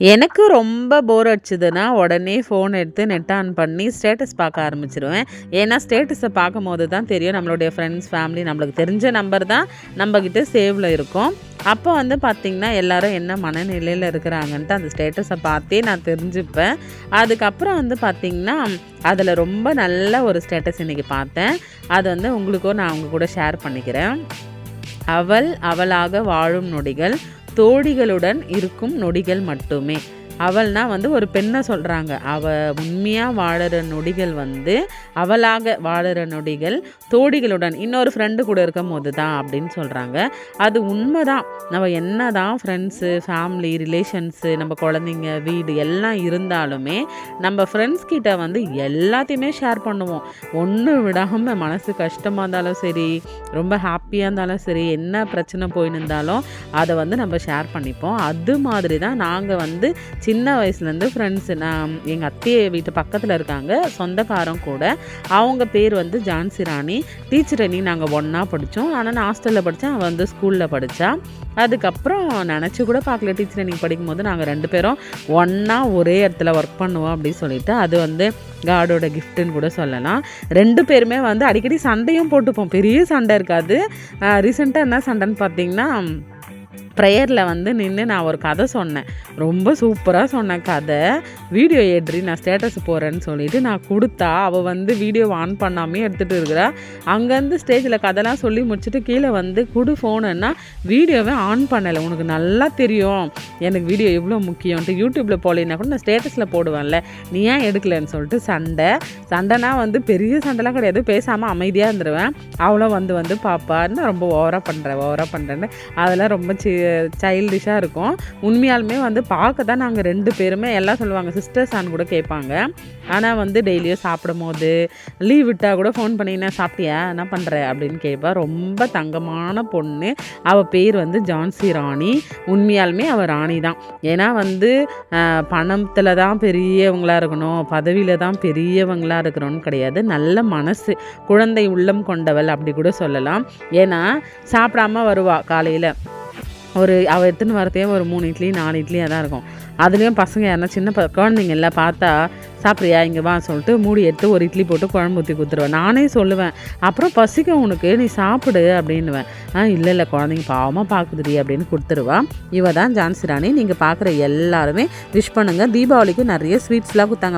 எனக்கு ரொம்ப போர் அடிச்சதுன்னா உடனே ஃபோன் எடுத்து நெட் ஆன் பண்ணி ஸ்டேட்டஸ் பார்க்க ஆரம்பிச்சிருவேன். ஏன்னா ஸ்டேட்டஸை பார்க்கும்போது தான் தெரியும் நம்மளுடைய ஃப்ரெண்ட்ஸ் ஃபேமிலி நம்மளுக்கு தெரிஞ்ச நம்பர் தான் நம்மக்கிட்ட சேவில் இருக்கும். அப்போ வந்து பார்த்திங்கன்னா எல்லாரும் என்ன மனநிலையில் இருக்கிறாங்கன்ட்டு அந்த ஸ்டேட்டஸை பார்த்தே நான் தெரிஞ்சுப்பேன். அதுக்கப்புறம் வந்து பார்த்திங்கன்னா அதில் ரொம்ப நல்ல ஒரு ஸ்டேட்டஸ் இன்றைக்கி பார்த்தேன். அது வந்து உங்களுக்கும் நான் அவங்க கூட ஷேர் பண்ணிக்கிறேன். அவள் அவளாக வாழும் நொடிகள் தோழிகளுடன் இருக்கும் நொடிகள் மட்டுமே. அவள்னா வந்து ஒரு பெண்ணை சொல்கிறாங்க அவள் உண்மையாக வாழற நொடிகள் வந்து அவளாக வாழற நொடிகள் தோடிகளுடன் இன்னொரு ஃப்ரெண்டு கூட இருக்கும் போது தான் அப்படின்னு சொல்கிறாங்க அது உண்மை தான் நம்ம என்ன தான் ஃப்ரெண்ட்ஸு ஃபேமிலி ரிலேஷன்ஸு நம்ம குழந்தைங்க வீடு எல்லாம் இருந்தாலுமே நம்ம ஃப்ரெண்ட்ஸ் கிட்ட வந்து எல்லாத்தையுமே ஷேர் பண்ணுவோம். ஒன்று விடாமல் மனசு கஷ்டமாக இருந்தாலும் சரி ரொம்ப ஹாப்பியாக இருந்தாலும் சரி என்ன பிரச்சனை போயின்னு இருந்தாலும் அதை வந்து நம்ம ஷேர் பண்ணிப்போம். அது மாதிரி தான் நாங்கள் வந்து சின்ன வயசுலேருந்து ஃப்ரெண்ட்ஸு நான் எங்கள் அத்தையை வீட்டு பக்கத்தில் இருக்காங்க சொந்தக்காரம் கூட. அவங்க பேர் வந்து ஜான்சி ராணி. டீச்சர் அணி நாங்கள் ஒன்றா படித்தோம் ஆனால் நான் ஹாஸ்டலில் படித்தேன் அவள் வந்து ஸ்கூலில் படித்தா அதுக்கப்புறம் நினச்சி கூட பார்க்கல டீச்சர் அன்றைக்கி படிக்கும்போது நாங்கள் ரெண்டு பேரும் ஒன்றா ஒரே இடத்துல ஒர்க் பண்ணுவோம் அப்படின்னு சொல்லிட்டு அது வந்து காடோட கிஃப்ட்டுன்னு கூட சொல்லலாம். ரெண்டு பேருமே வந்து அடிக்கடி சண்டையும் போட்டுப்போம். பெரிய சண்டை இருக்காது. ரீசெண்டாக என்ன சண்டைன்னு பார்த்தீங்கன்னா ப்ரேயரில் வந்து நின்று நான் ஒரு கதை சொன்னேன். ரொம்ப சூப்பராக சொன்ன கதை. வீடியோ ஏற்றி நான் ஸ்டேட்டஸ் போகிறேன்னு சொல்லிட்டு நான் கொடுத்தா அவள் வந்து வீடியோ ஆன் பண்ணாமே எடுத்துகிட்டு இருக்கிறா. அங்கேருந்து ஸ்டேஜில் கதைலாம் சொல்லி முடிச்சுட்டு கீழே வந்து கொடு ஃபோனுன்னா வீடியோவே ஆன் பண்ணலை. உனக்கு நல்லா தெரியும். எனக்கு வீடியோ எவ்வளோ முக்கியம்ன்ட்டு யூடியூப்பில் போகலைன்னா கூட நான் ஸ்டேட்டஸில் போடுவேன்ல. நீ ஏன் எடுக்கலைன்னு சொல்லிட்டு சண்டை. சண்டைனா வந்து பெரிய சண்டைலாம் கிடையாது. பேசாமல் அமைதியாக இருந்துருவேன். அவளும் வந்து வந்து பாப்பான்னு ரொம்ப ஓவராக பண்ணுறேன் ஓவராக பண்ணுறேன்னு அதெல்லாம் ரொம்ப சி சைல்டிஷாக இருக்கும். உண்மையாலுமே வந்து பார்க்க தான் நாங்கள் ரெண்டு பேருமே எல்லாம் சொல்லுவாங்க. சிஸ்டர்ஸான்னு கூட கேட்பாங்க. ஆனால் வந்து டெய்லியும் சாப்பிடும் போது லீவ் விட்டால் கூட ஃபோன் பண்ணினா சாப்பிட்டியா? என்ன பண்ணுற அப்படின்னு கேட்பா. ரொம்ப தங்கமான பொண்ணு. அவள் பேர் வந்து ஜான்சி ராணி. உண்மையாலுமே அவள் ராணி தான். ஏன்னா வந்து பணத்தில் தான் பெரியவங்களாக இருக்கணும். பதவியில் தான் பெரியவங்களாக இருக்கணும்னு கிடையாது. நல்ல மனசு. குழந்தை உள்ளம் கொண்டவள் அப்படி கூட சொல்லலாம். ஏன்னா சாப்பிடாம வருவா காலையில். ஒரு அவள் எடுத்துன்னு வரதே ஒரு மூணு இட்லி நாலு இட்லியாக தான் இருக்கும். அதுலேயும் பசங்க யாருன்னா சின்ன ப குழந்தைங்க பார்த்தா சாப்பிட்றியா இங்கே வா சொல்லிட்டு மூடி எடுத்து ஒரு இட்லி போட்டு குழம்பு ஊற்றி கொடுத்துருவேன். நானே சொல்லுவேன் அப்புறம் பசிக்கும் உனக்கு நீ சாப்பிடு அப்படின்னுவேன். ஆ இல்லை இல்லை குழந்தைங்க பாவமாக பார்க்குதுடி அப்படின்னு கொடுத்துருவா. இவ தான் ஜான்சி ராணி. நீங்கள் பார்க்குற எல்லாருமே விஷ் பண்ணுங்கள் தீபாவளிக்கு நிறைய ஸ்வீட்ஸ்லாம் கொடுத்தாங்க.